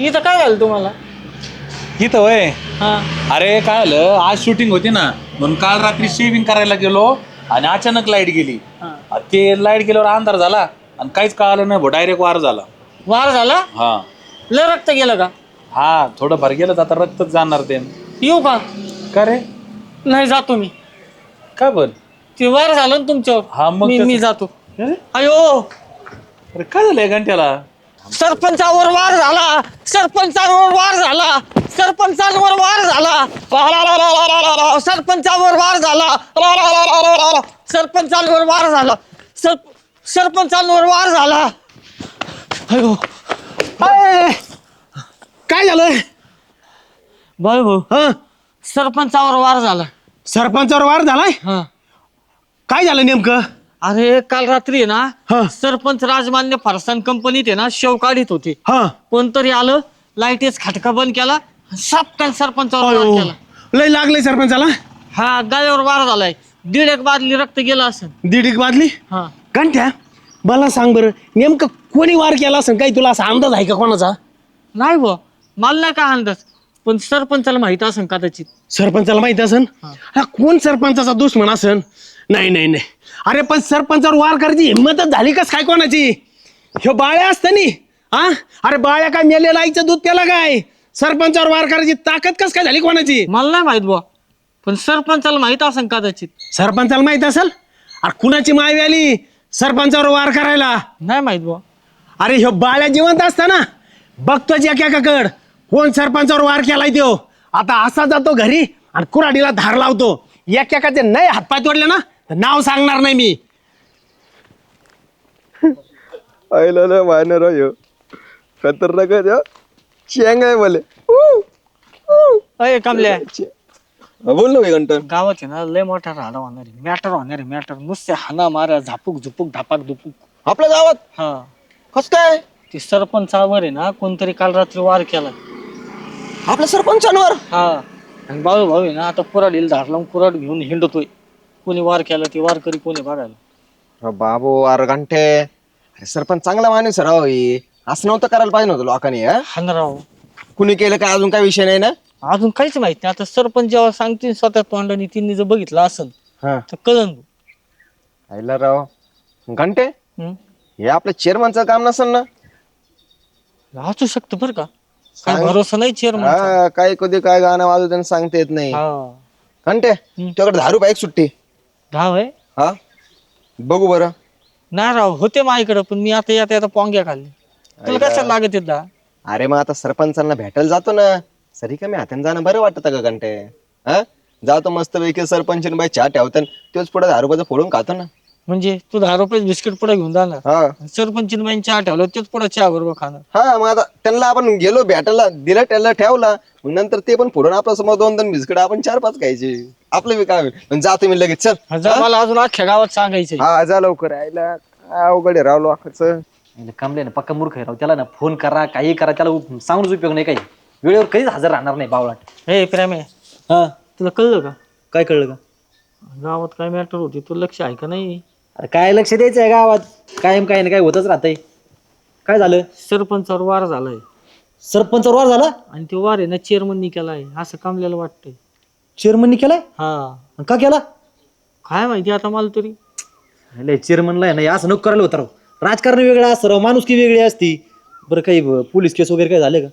इथं काय झालं तुम्हाला? इथं वय हा. अरे काय झालं? आज शूटिंग होती ना. म्हणून काल रात्री शेविंग करायला गेलो आणि अचानक लाइट गेली. हा. ते लाइट गेल्यावर अंधार झाला आणि काहीच कळालं नाही डायरेक्ट वार झाला. वार झाला? हा. लय रक्त गेलं का? हा थोडं भर गेलं तर आता रक्तच जाणार ते. येऊ का? का रे? नाही जातो मी. काय बर? ते वार झालं ना तुमच्यावर. हा, मग मी त्याचं- मी जातो. अरे? अयो! काय झालंय घंट्याला? सरपंचावर वार झाला सरपंचावर वार झाला सरपंचांवर वार झाला सरपंचावर वार झाला सरपंचांवर वार झाला सर सरपंचांवर वार झाला अयो काय झालं बाय भाऊ हं सरपंचावर वार झाला सरपंचावर वार झालाय काय झालं नेमकं अरे काल रात्री आहे हा. ना सरपंच राजमान्य फरसान कंपनीत आहे ना शेव काढीत होते. हा. कोणतरी आलं लाईटीच खटका बंद केला सापकान सरपंचावर वार केला. लय लागलंय सरपंचाला? हा गायवर वार झालाय. दीड एक बादली रक्त गेलं असेल दीड एक बादली? हा. घंट्या मला सांग बरं नेमकं कोणी वार केला असं काही तुला असा अंदाज आहे का कोणाचा? नाही बुवा मला नाही काय अंदाज? पण सरपंचाला माहीत असेल कदाचित. सरपंचाला माहिती असन? हा कोण सरपंचाचा दुश्मन असन? नाही नाही नाही. अरे पण सरपंचावर वार करायची हिंमतच झाली कस काय कोणाची? ह्यो बाळ्या असतं नी हा अरे बाळ्या काय मेलेलं आईचं दूध त्याला काय? सरपंचावर वार करायची ताकद कस काय झाली कोणाची? मला नाही माहीत बुवा. पण सरपंचाला माहीत असेल कदाचित. सरपंचाला माहीत असेल? अरे कुणाची मायवी आली सरपंचावर वार करायला? नाही माहीत बुवा. अरे ह्यो बाळ्या जिवंत असताना बघतोच एकेकाकड कोण सरपंचावर वार केलाय त्यो? आता असा जातो घरी आणि कुऱ्हाडीला धार लावतो. एकेकाचे नाही हातपाय तोडले ना तर नाव सांगणार नाही मी. आईला मायनर ह्यो खतरनाक आहे ह्यो. चेंग आहे मले अय कमल्या बोल ना घंटन गावात आहे ना लय मोठा राडा होणार आहे. मॅटर होणार आहे मॅटर. नुसते हाना मारा झापूक झुपूक धापाक धुपूक. आपल्या गावात? हा. कस काय? ते सरपंचावर आहे ना कोणतरी काल रात्री वार केला. आपल्या सरपंचांवर? हा. आणि बाळू भाऊ आहे ना आता कुराडीला धार लावून कुराड घेऊन हिंडतोय. कोणी वार केला ते वार करी कोणी बघायला? बाबू अरे घंटे. अरे सरपंच चांगला माणूस आहे राव ही. असं नव्हतं करायला पाहिजे नव्हतं लोकांनी हा? राव. कुणी केलं काय? अजून काय विषय नाही ना? अजून काहीच माहीत नाही. आता सरपंच जेव्हा सांगतील स्वतः तोंडाने तिने जर बघितलं असन हा. तर कळन. आईला राव घंटे हम्म. हे आपल्या चेअरमनचं काम नसेल ना? असू शकतं बरं का. काय सांग. भरोसा नाही चेअरमन हा काय कधी काय गाणं वाजवते सांगता येत नाही. घंटे तुझ्याकडे दहा रुपये एक सुट्टी. धाव आहे. हा? बघू बरं. नाही राव होते माझ्याकडे पण मी आता येता येता पोंग्या खाल्ली. तुला कशाला लागत दा? अरे मग आता सरपंचांना भेटायला जातो ना. सरी कमी हाताने जाणं बरं वाटत का घंटे. हा? जातो मस्त पैकी सरपंच बाई चहा ठेवतात तोच पुढे रुपयाचं फोडून खातो ना. म्हणजे तू दहा रुपये बिस्किट पुढे घेऊन जाणार हा. सरपंच चहा ठेवलं तेच पुढे चहा बरोबर खाणार हा मग आता त्यांना आपण गेलो भेटायला दिलं त्याला ठेवला. मग नंतर ते पण फोडून आपल्यासमोर दोन दोन बिस्किट आपण चार पाच खायचे. आपलं बी काय होईल. मग जातो मी लगेच चल. हजार मला अजून अख्ख्या गावात सांगायचं हा जा लवकर यायला. काय अवघड आहे रावलो अख्खच कमले ना पक्का मूर्ख आहे राव. त्याला ना फोन करा काही करा त्याला उप- सांगूनच उपयोग नाही काही. वेळेवर कधीच हजर राहणार नाही बावळाट. हे प्रेम आहे हा. तुला कळलं का? काय कळलं का? गावात काय मॅटर होती? तुला लक्ष आहे का नाही? अरे काय लक्ष द्यायचं आहे गावात? कायम काय ना काय होतच राहतंय. काय झालं? सरपंचावर वार झालाय. सरपंच वार झाला? आणि ते वार आहे ना चेअरमननी केलाय. असं कामल्याला वाटतंय. चेअरमननी केलाय? हा. आणि का केला? काय माहिती आता मला तरी. लय चेअरमनला आहे ना हे असं नको करायला होतं राव. राजकारण वेगळं असतं राव माणुसकी वेगळी असती. बरं काही ब- पोलीस केस वगैरे काय झाले का?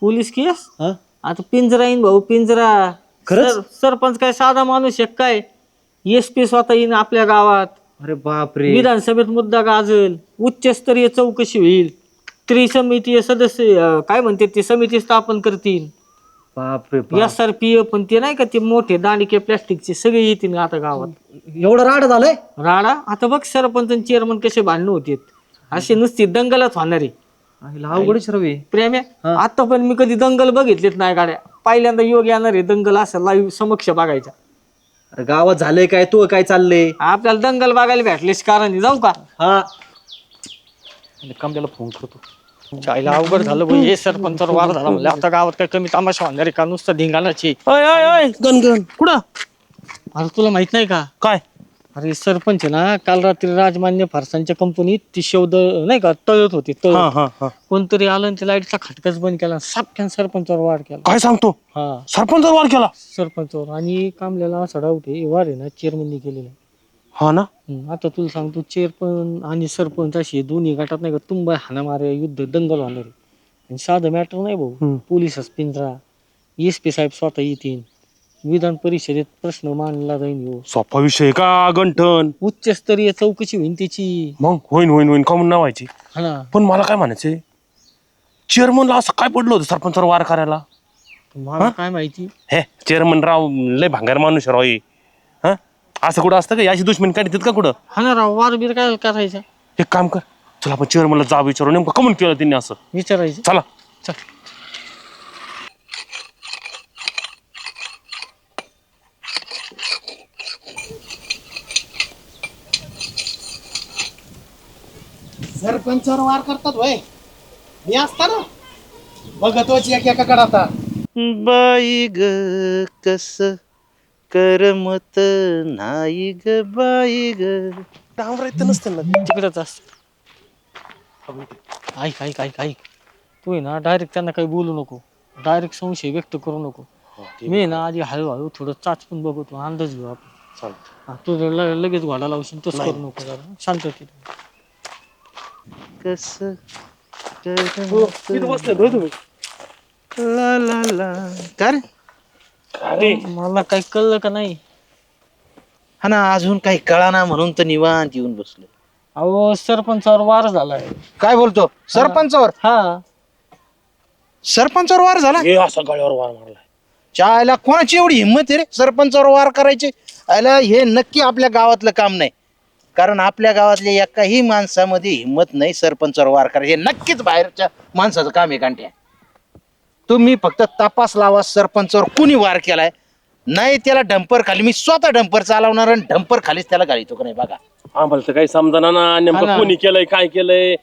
पोलीस केस हा. आता पिंजरा येईन भाऊ पिंजरा. खरंच? सर- सरपंच काय साधा माणूस आहे काय? एस पी स्वतः येईन आपल्या गावात. अरे बापरे. विधानसभेत मुद्दा गाजल. उच्चस्तरीय चौकशी होईल. त्रिसमितीय सदस्य अं, काय म्हणते ते समिती स्थापन करतील. बापरे बाप. एस आर पी पण ते नाही का ते मोठे दांडिके प्लॅस्टिकचे सगळे येतील आता गावात. एवढं राड झालंय? राडा? आता बघ सरपंच आणि चेअरमन कसे भांडणं होते असे नुसती दंगलच होणार. आहे आईला अवघडच रवी प्रेम आहे आता पण मी कधी दंगल बघितलीच नाही गाड्या. पहिल्यांदा योग येणार आहे दंगल असं लाईव्ह समक्ष बघायचा अरे गावात झालंय काय? तू काय चाललंय? आपल्याला दंगल बघायला भेटलेच कारण. जाऊ का. हा. कमल्याला फोन करतो. चायला अवघड झालं भाई. हे सरपंच वार झाला म्हणलं. आता गावात काय कमी तमाशा होणार आहे का? नुसतं धिंगाणाची. अय अय अय गणगण कुठं? अरे तुला माहीत नाही का? काय? अरे सरपंच ना काल रात्री राजमान्य फारसांच्या कंपनीत ती शोध नाही का तळत होती हा तळत. हा हा कोणतरी आलं आणि त्या लाईटचा खटकाच बंद केला सापक्यान सरपंचावर वार केला. काय सांगतो? हा. सरपंचावर वार केला? सरपंचावर. आणि कामल्याला असा डाऊट आहे वार आहे ना चेअरमननी केलेला आहे. हा ना? हम्म, आता तुला सांगतो चेअरमन आणि सरपंच अशी दोन्ही गटात नाही का तुंबा हाणामारे युद्ध दंगल होणार आहे. आणि साधं मॅटर नाही भाऊ. पोलीस पिंजरा. एस पी साहेब स्वतः येतील. विधान परिषदेत प्रश्न मांडला जाईल ह्यो. सोपा विषय का गंठन? उच्चस्तरीय चौकशी होईल त्याची. मग होईन होईन होईन. का म्हणून नाही व्हायची हा ना. पण मला काय म्हणायचंय? चेअरमनला असं काय पडलं होतं सरपंचावर वार करायला? मला काय माहिती? हे चेअरमन राव लय भांगार माणूस राव हे. हा? असं कुठं असतं का? याची दुश्मन काढतात का कुठं? हा ना राव वार बीर काय करायचं? एक काम कर. चला आपण चेअरमनला जा विचारू. नेमकं कमून केलं त्यांनी असं. विचारायचं. चला. चल. सरपंचावर वार करतात वय मी असता ना बघतोच एक एकाकडे आता. बाई ग कस करमत नाही ग बाई ग. डांबरायचं नसतं ना? तिकडच असत ऐक ऐक ऐक ऐक. तू आहे ना डायरेक्ट त्यांना काही बोलू नको. डायरेक्ट संशय व्यक्त करू नको. मी आहे ना आधी हळूहळू थोडं चाचपून बघतो अंदाज घेऊ आपण. हा, तू ल- लगेच घोडा लावशील तसं करू नको जरा. शांत कस करमत ला ला ला. का रे? मला काही कळलं का नाही? हा ना अजून काही कळाना म्हणून तर निवांत येऊन बसलो अहो सरपंचावर वार झालाय. काय बोलतो? सरपंचावर? हा. सरपंचावर वार झाला? हे असा गळ्यावर वार मारलाय. चायला कोणाची एवढी हिंमत आहे रे? सरपंचावर वार करायची? आयला हे नक्की आपल्या गावातलं काम नाही. कारण आपल्या गावातल्या एकाही माणसामध्ये हिंमत नाही सरपंचावर वार करायची. हे नक्कीच बाहेरच्या माणसाचं काम आहे कांट्या तुम्ही फक्त तपास लावा सरपंचावर कुणी वार केलाय. नाही त्याला डंपर खाली मी स्वतः डंपर चालवणार आणि डंपर खालीच त्याला घालितो का नाही बघा. आम्हाला तर काही समजा ना हा नेमकं. कोणी केलंय काय केलंय?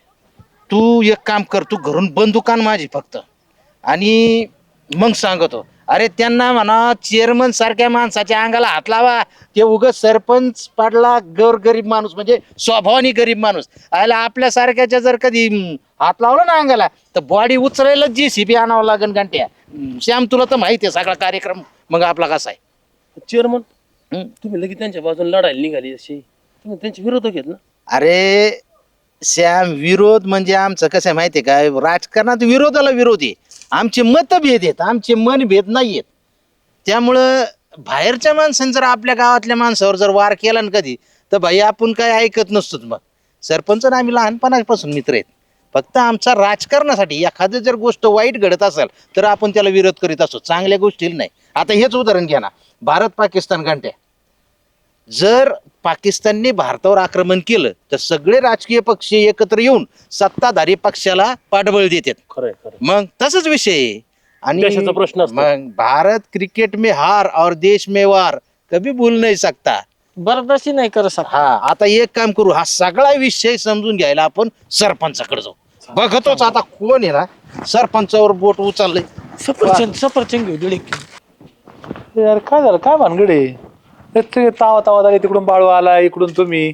तू एक काम कर तू घरून बंदूक आण माझी फक्त. आणि मग सांगतो. अरे त्यांना म्हणा चेअरमन सारख्या माणसाच्या अंगाला हात लावा. ते उग सरपंच पाडला गोर गरीब माणूस म्हणजे स्वभावानी गरीब माणूस. आयला आपल्या सारख्याच्या जर कधी हम्म, हात लावला ना अंगाला तर बॉडी उचलायला जी सीबी आणावं लागेल घंट्या. श्याम तुला तर माहिती आहे सगळा कार्यक्रम मग आपला कसा आहे? चेअरमन हम्म. तुम्ही लगेच त्यांच्या बाजूने लढायला निघाली अशी. तुम्ही त्यांचे विरोधक आहेत ना? अरे श्याम विरोध म्हणजे आमचं कसं आहे माहिती आहे का? राजकारणात विरोधाला विरोध आहे. आमचे मतभेद आहेत आमचे मनभेद नाही आहेत. त्यामुळं बाहेरच्या माणसांनी जर आपल्या गावातल्या माणसावर जर वार केला ना कधी तर भाई आपण काय ऐकत नसतोच मग. सरपंच आणि आम्ही लहानपणापासून मित्र आहेत. फक्त आमचा राजकारणासाठी एखादी जर गोष्ट वाईट घडत असेल तर आपण त्याला विरोध करीत असतो. चांगल्या गोष्टीला नाही. आता हेच उदाहरण घ्या ना. भारत पाकिस्तान घंट्या. जर पाकिस्तानने भारतावर आक्रमण केलं तर सगळे राजकीय पक्ष एकत्र येऊन सत्ताधारी पक्षाला पाठबळ देतात. खरंय खरं मग तसंच विषय आहे. आणि प्रश्न असतो. मग भारत क्रिकेट में हार और देश में वार कभी भूल नाही सकता. बरदाशी नाही करत शकत. हा आता एक काम करू हा सगळा विषय समजून घ्यायला आपण सरपंचाकडे जाऊ. बघतोच आता कोण आहे ना सरपंचावर बोट उचललंय. सफरचंद सफरचंद घेऊ. यार काय झालं? काय भानगड? आहे ते तावा तावा झाले तिकडून बाळू आला इकडून तुम्ही.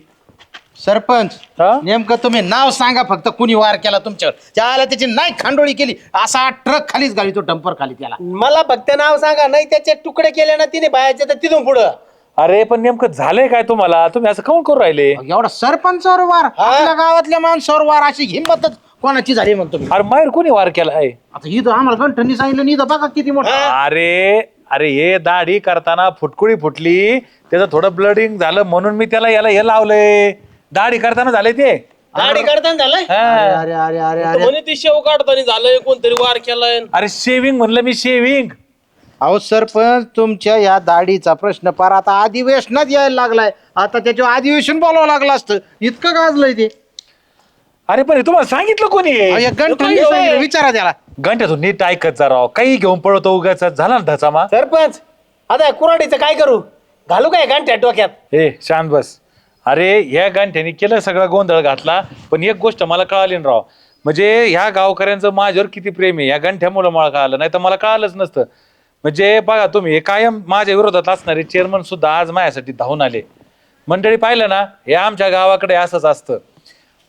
सरपंच हा? नेमकं तुम्ही नाव सांगा फक्त कुणी वार केला तुमच्यावर? त्याला त्याची नाही खांडोळी केली असा ट्रक खालीच गाडी तो डंपर खाली त्याला मला फक्त नाव सांगा नाही त्याचे तुकडे केले ना तिने बायाचे तर तिथून पुढं. अरे पण नेमकं झालंय काय तुम्हाला? तुम्ही असं काऊन करू राहिले? एवढा सरपंचावर वार आपल्या गावातल्या माणसावर वार अशी हिंमतच कोणाची झाली मग तुम्ही अरे माहेर कोणी वार केलाय? आता इथं आम्हाला गंठनी सांगितलं नाही इथं बघा किती मोठं अरे अरे हे दाढी करताना फुटकुळी फुटली त्याचं थोडं ब्लडिंग झालं म्हणून मी त्याला याला हे लावलंय. दाढी करताना झाले ते. गाडी काढताना झालंय? हा. अरे अरे अरे अरे म्हणे ती शेव काढताना झालंय कोणतरी वार केलाय. अरे शेविंग म्हणलं मी शेविंग अहो सरपंच तुमच्या या दाढीचा प्रश्न पार आता अधिवेशनात यायला लागलाय. आता त्याच्यावर अधिवेशन बोलावं लागलं असतं. इतकं गाजलंय ते. अरे पण हे तुम्हाला सांगितलं कोणी? अहो, या गंठनी सांगितलं, विचारा त्याला. घंट्यातून नीट ऐकत जा राव. काही घेऊन पळतो उगाच. झाला ना धचामा सरपंच आता कुराडीचं काय करू? घालू काय गांठ्या डोक्यात? हे शांत बस. अरे ह्या गांठ्याने केलं सगळा गोंधळ घातला पण एक गोष्ट मला कळाली ना राव. म्हणजे ह्या गावकऱ्यांचं माझ्यावर किती प्रेम आहे? या गंठ्यामुळे मला कळालं. नाही तर मला कळालंच नसतं. म्हणजे बघा तुम्ही हे कायम माझ्या विरोधात असणारे चेअरमन सुद्धा आज माझ्यासाठी धावून आले. मंडळी पाहिलं ना हे आमच्या गावाकडे असंच असतं.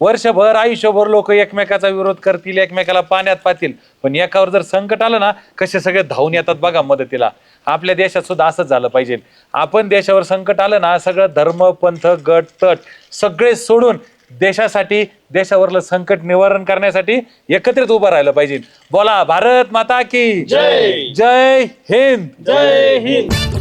वर्षभर आयुष्यभर लोक एकमेकाचा विरोध करतील एकमेकाला पाण्यात पातील पण एकावर जर संकट आलं ना कसे सगळे धावून येतात बघा मदतीला. आपल्या देशात सुद्धा असंच झालं पाहिजे. आपण देशावर संकट आलं ना सगळं धर्म पंथ गट तट सगळे सोडून देशासाठी देशावरलं संकट निवारण करण्यासाठी एकत्रित उभं राहिलं पाहिजे. बोला भारत माता की जय! जय हिंद! जय हिंद!